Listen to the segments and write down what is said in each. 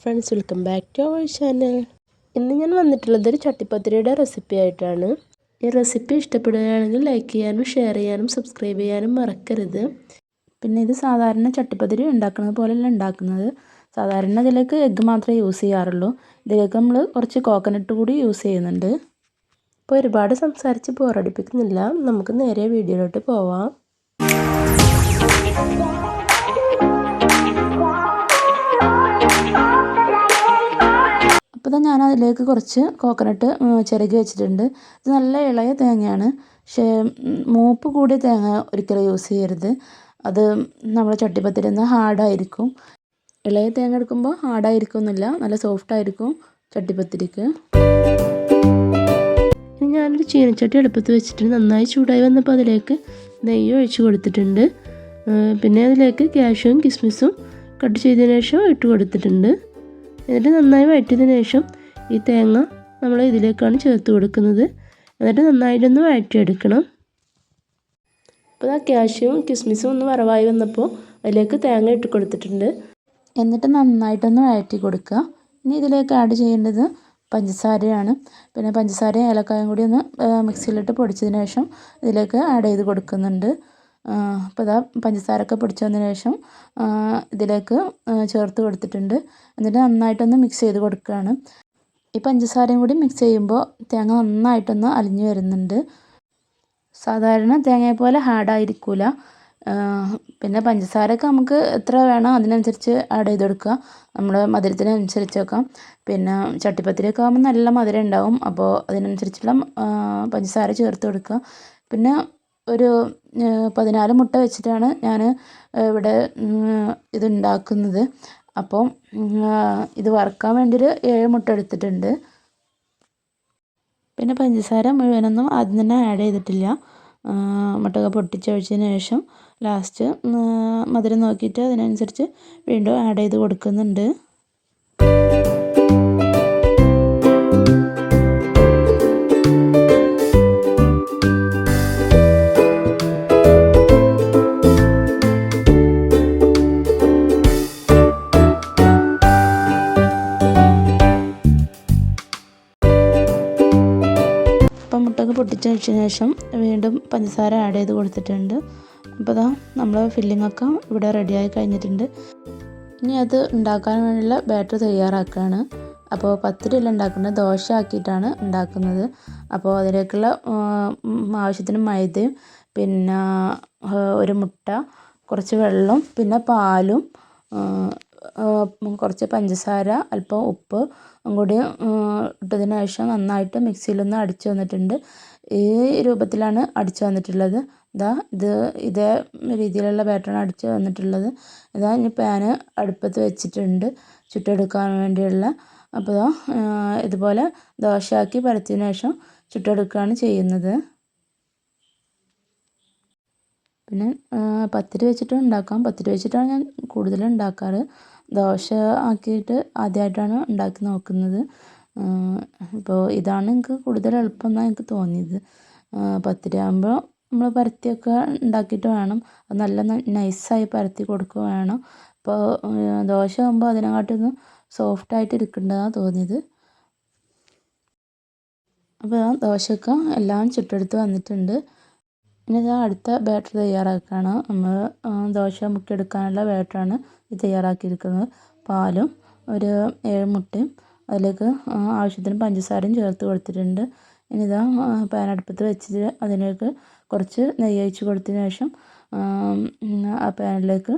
Friends welcome back to our channel. ഇന്ന് ഞാൻ വന്നിട്ടുള്ളത് ഒരു ചട്ടിപ്പത്തിരിയുടെ റെസിപ്പി ആയിട്ടാണ്. ഈ റെസിപ്പി ഇഷ്ടപ്പെടുകയാണെങ്കിൽ ലൈക്ക് ചെയ്യാനും ഷെയർ ചെയ്യാനും സബ്സ്ക്രൈബ് ചെയ്യാനും മറക്കരുത്. പിന്നെ ഇത് സാധാരണ ചട്ടിപ്പത്തിരി ഉണ്ടാക്കുന്നത് പോലെയല്ല ഉണ്ടാക്കുന്നത്. സാധാരണ ഇതിലേക്ക് എഗ്ഗ് മാത്രമേ യൂസ് ചെയ്യാറുള്ളൂ. ഇതിലേക്ക് നമ്മൾ കുറച്ച് കോക്കനട്ട് കൂടി യൂസ് ചെയ്യുന്നുണ്ട്. ഇപ്പോൾ ഒരുപാട് സംസാരിച്ച് ബോറടിപ്പിക്കുന്നില്ല നമുക്ക് നേരെ വീഡിയോയിലോട്ട് പോവാം. അപ്പോൾ ഇതാ ഞാൻ അതിലേക്ക് കുറച്ച് കോക്കനട്ട് ചിരകി വെച്ചിട്ടുണ്ട്. ഇത് നല്ല ഇളയ തേങ്ങയാണ്. പക്ഷേ മൂപ്പ് കൂടിയ തേങ്ങ ഒരിക്കലും യൂസ് ചെയ്യരുത്. അത് നമ്മുടെ ചട്ടിപ്പത്തിരുന്ന് ഹാർഡായിരിക്കും. ഇളയ തേങ്ങ എടുക്കുമ്പോൾ ഹാർഡായിരിക്കും എന്നില്ല നല്ല സോഫ്റ്റായിരിക്കും ചട്ടിപ്പത്തിരിക്ക്. ഇനി ഞാനൊരു ചീനച്ചട്ടി അടുപ്പത്ത് വെച്ചിട്ട് നന്നായി ചൂടായി വന്നപ്പോൾ അതിലേക്ക് നെയ്യ് ഒഴിച്ചു കൊടുത്തിട്ടുണ്ട്. പിന്നെ അതിലേക്ക് ക്യാഷും കിസ്മിസും കട്ട് ചെയ്തതിന് ശേഷം ഇട്ട് കൊടുത്തിട്ടുണ്ട്. എന്നിട്ട് നന്നായി വഴറ്റിയതിന് ശേഷം ഈ തേങ്ങ നമ്മൾ ഇതിലേക്കാണ് ചേർത്ത് കൊടുക്കുന്നത്. എന്നിട്ട് നന്നായിട്ടൊന്ന് വഴറ്റിയെടുക്കണം. അപ്പോൾ ആ ക്യാഷ്യവും കിസ്മിസും ഒന്ന് വറവായി വന്നപ്പോൾ അതിലേക്ക് തേങ്ങ ഇട്ട് കൊടുത്തിട്ടുണ്ട്. എന്നിട്ട് നന്നായിട്ടൊന്ന് വഴറ്റി കൊടുക്കുക. ഇനി ഇതിലേക്ക് ആഡ് ചെയ്യേണ്ടത് പഞ്ചസാരയാണ്. പിന്നെ പഞ്ചസാരയും ഏലക്കായും കൂടി ഒന്ന് മിക്സിയിലിട്ട് പൊടിച്ചതിന് ശേഷം ഇതിലേക്ക് ആഡ് ചെയ്ത് കൊടുക്കുന്നുണ്ട്. അപ്പോൾ ഇതാ പഞ്ചസാരയൊക്കെ പൊടിച്ചതിന് ശേഷം ഇതിലേക്ക് ചേർത്ത് കൊടുത്തിട്ടുണ്ട്. എന്നിട്ട് നന്നായിട്ടൊന്ന് മിക്സ് ചെയ്ത് കൊടുക്കുകയാണ്. ഈ പഞ്ചസാരയും കൂടി മിക്സ് ചെയ്യുമ്പോൾ തേങ്ങ നന്നായിട്ടൊന്ന് അലിഞ്ഞു വരുന്നുണ്ട്. സാധാരണ തേങ്ങയെ പോലെ ഹാർഡായിരിക്കില്ല പിന്നെ പഞ്ചസാരയൊക്കെ നമുക്ക് എത്ര വേണോ അതിനനുസരിച്ച് ആഡ് ചെയ്ത് കൊടുക്കുക. നമ്മുടെ മധുരത്തിനനുസരിച്ച് വെക്കാം. പിന്നെ ചട്ടിപ്പത്തിരിയൊക്കെ ആകുമ്പോൾ നല്ല മധുരം ഉണ്ടാവും. അപ്പോൾ അതിനനുസരിച്ചുള്ള പഞ്ചസാര ചേർത്ത് കൊടുക്കുക. പിന്നെ ഒരു പതിനാല് മുട്ട വെച്ചിട്ടാണ് ഞാൻ ഇവിടെ ഇതുണ്ടാക്കുന്നത്. അപ്പോൾ ഇത് വറുക്കാൻ വേണ്ടി ഒരു ഏഴ് മുട്ട എടുത്തിട്ടുണ്ട്. പിന്നെ പഞ്ചസാര മുഴുവനൊന്നും ആദ്യം തന്നെ ആഡ് ചെയ്തിട്ടില്ല. മുട്ടക പൊട്ടിച്ചൊഴിച്ചതിന് ശേഷം ലാസ്റ്റ് മധുരം നോക്കിയിട്ട് അതിനനുസരിച്ച് വീണ്ടും ആഡ് ചെയ്ത് കൊടുക്കുന്നുണ്ട്. മുട്ടൊക്കെ പൊട്ടിച്ച് വെച്ചതിന് ശേഷം വീണ്ടും പഞ്ചസാര ആഡ് ചെയ്ത് കൊടുത്തിട്ടുണ്ട്. അപ്പോൾ ഇതാ നമ്മൾ ഫില്ലിങ്ങൊക്കെ ഇവിടെ റെഡിയായി കഴിഞ്ഞിട്ടുണ്ട്. ഇനി അത് ഉണ്ടാക്കാൻ വേണ്ടിയുള്ള ബാറ്റർ തയ്യാറാക്കുകയാണ് അപ്പോൾ പത്തിരിയല്ല ഉണ്ടാക്കുന്നത് ദോശ ആക്കിയിട്ടാണ് ഉണ്ടാക്കുന്നത്. അപ്പോൾ അതിലേക്കുള്ള ആവശ്യത്തിന് മൈദയും പിന്നെ ഒരു മുട്ട കുറച്ച് വെള്ളം പിന്നെ പാലും കുറച്ച് പഞ്ചസാര അല്പം ഉപ്പ് കൂടി ഇട്ടതിന് ശേഷം നന്നായിട്ട് മിക്സിയിലൊന്ന് അടിച്ച് വന്നിട്ടുണ്ട്. ഈ രൂപത്തിലാണ് അടിച്ച് വന്നിട്ടുള്ളത്. ഇതാ ഇത് ഇതേ രീതിയിലുള്ള ബാറ്ററാണ് അടിച്ച് വന്നിട്ടുള്ളത്. ഇതാ ഇനി പാന് അടുപ്പത്ത് വെച്ചിട്ടുണ്ട് ചുട്ടെടുക്കാൻ വേണ്ടിയുള്ള. അപ്പോൾ ഇതുപോലെ ദോശയാക്കി പരത്തിയതിന് ശേഷം ചുട്ടെടുക്കുകയാണ് ചെയ്യുന്നത്. പിന്നെ പത്തിരി വെച്ചിട്ടും ഉണ്ടാക്കാം. പത്തിരി വെച്ചിട്ടാണ് ഞാൻ കൂടുതലും ഉണ്ടാക്കാറ്. ദോശ ആക്കിയിട്ട് ആദ്യമായിട്ടാണ് ഉണ്ടാക്കി നോക്കുന്നത്. ഇപ്പോൾ ഇതാണ് എനിക്ക് കൂടുതൽ എളുപ്പം എന്നാണ് എനിക്ക് തോന്നിയത്. പത്തിരി ആകുമ്പോൾ നമ്മൾ പരത്തിയൊക്കെ ഉണ്ടാക്കിയിട്ട് വേണം. അത് നല്ല നൈസായി പരത്തി കൊടുക്കുക വേണം. അപ്പോൾ ദോശ ആകുമ്പോൾ അതിനെക്കാട്ടൊന്നും സോഫ്റ്റായിട്ട് ഇരിക്കേണ്ടതാണ് തോന്നിയത്. അപ്പോൾ ദോശയൊക്കെ എല്ലാം ചുട്ടെടുത്ത് വന്നിട്ടുണ്ട്. ഇനി ഇതാ അടുത്ത ബാറ്റർ തയ്യാറാക്കുകയാണ് നമ്മൾ ദോശ മുക്കിയെടുക്കാനുള്ള ബാറ്ററാണ് ഇത് തയ്യാറാക്കിയിരിക്കുന്നത്. പാലും ഒരു ഏഴ് മുട്ടയും അതിലേക്ക് ആവശ്യത്തിന് പഞ്ചസാരയും ചേർത്ത് കൊടുത്തിട്ടുണ്ട്. ഇനി ഇതാ പാൻ അടുപ്പത്ത് വെച്ചിട്ട് അതിലേക്ക് കുറച്ച് നെയ്യ് ഒഴിച്ച് കൊടുത്തതിന് ശേഷം ആ പാനിലേക്ക്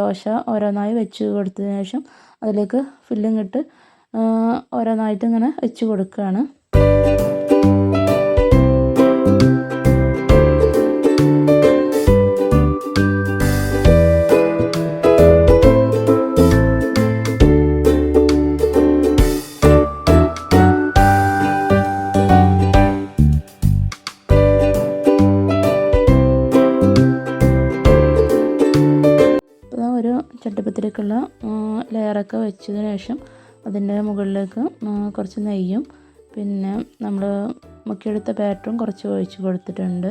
ദോശ ഓരോന്നായി വെച്ച് കൊടുത്തതിന് ശേഷം അതിലേക്ക് ഫില്ലിങ് ഇട്ട് ഓരോന്നായിട്ട് ഇങ്ങനെ വെച്ച് കൊടുക്കുകയാണ്. ഇതിലേക്കുള്ള ലെയറൊക്കെ വെച്ചതിന് ശേഷം അതിന്റെ മുകളിലേക്ക് കുറച്ച് നെയ്യും പിന്നെ നമ്മൾ മുക്കിയെടുത്ത ബാറ്ററും കുറച്ച് ഒഴിച്ച് കൊടുത്തിട്ടുണ്ട്.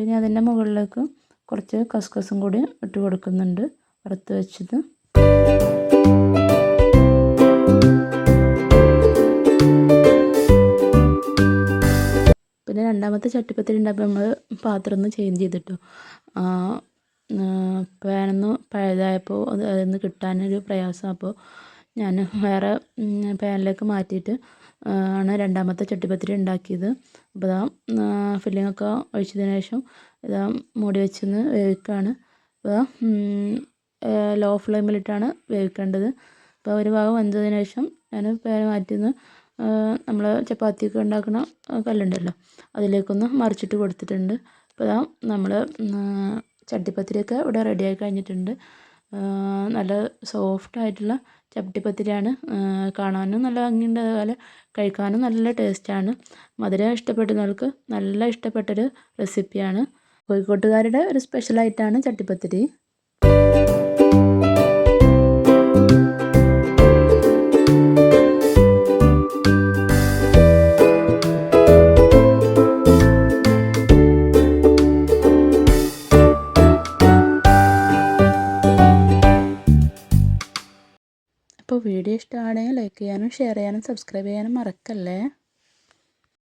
ഇനി അതിന്റെ മുകളിലേക്ക് കുറച്ച് കസ്കസും കൂടി ഇട്ട് കൊടുക്കുന്നുണ്ട്. വറുത്ത് വെച്ചത്. പിന്നെ രണ്ടാമത്തെ ചട്ടിപ്പത്തിരി ഉണ്ടാകുമ്പോൾ നമ്മൾ പാത്രം ഒന്ന് ചേഞ്ച് ചെയ്തിട്ടു. പാനൊന്ന് പഴുതായപ്പോൾ അത് അതിന്ന് കിട്ടാനൊരു പ്രയാസം. അപ്പോൾ ഞാൻ വേറെ പാനിലേക്ക് മാറ്റിയിട്ട് ആണ് രണ്ടാമത്തെ ചട്ടിപ്പത്തിരി ഉണ്ടാക്കിയത്. അപ്പോൾ ഇതാ ഫില്ലിങ്ങൊക്കെ ഒഴിച്ചതിന് ശേഷം ഇതാ മൂടി വെച്ചൊന്ന് വേവിക്കുകയാണ് അപ്പോൾ ലോ ഫ്ലെയിമിലിട്ടാണ് വേവിക്കേണ്ടത്. അപ്പോൾ ഒരു ഭാഗം വെന്തതിന് ശേഷം ഞാൻ പാൻ മാറ്റിന്ന് നമ്മൾ ചപ്പാത്തിയൊക്കെ ഉണ്ടാക്കുന്ന കല്ലുണ്ടല്ലോ അതിലേക്കൊന്ന് മറിച്ചിട്ട് കൊടുത്തിട്ടുണ്ട്. അപ്പോൾ നമ്മൾ ചട്ടിപ്പത്തിരിയൊക്കെ ഇവിടെ റെഡിയായി കഴിഞ്ഞിട്ടുണ്ട്. നല്ല സോഫ്റ്റ് ആയിട്ടുള്ള ചട്ടിപ്പത്തിരിയാണ്. കാണാനും നല്ല ഭംഗിയുണ്ട്. അതുപോലെ കഴിക്കാനും നല്ല ടേസ്റ്റാണ് മധുരം ഇഷ്ടപ്പെട്ടവർക്ക് നല്ല ഇഷ്ടപ്പെട്ടൊരു റെസിപ്പിയാണ് കോഴിക്കോട്ടുകാരുടെ ഒരു സ്പെഷ്യലായിട്ടാണ് ചട്ടിപ്പത്തിരി. വീഡിയോ ഇഷ്ടമാണെങ്കിൽ ലൈക്ക് ചെയ്യാനും ഷെയർ ചെയ്യാനും സബ്സ്ക്രൈബ് ചെയ്യാനും മറക്കല്ലേ?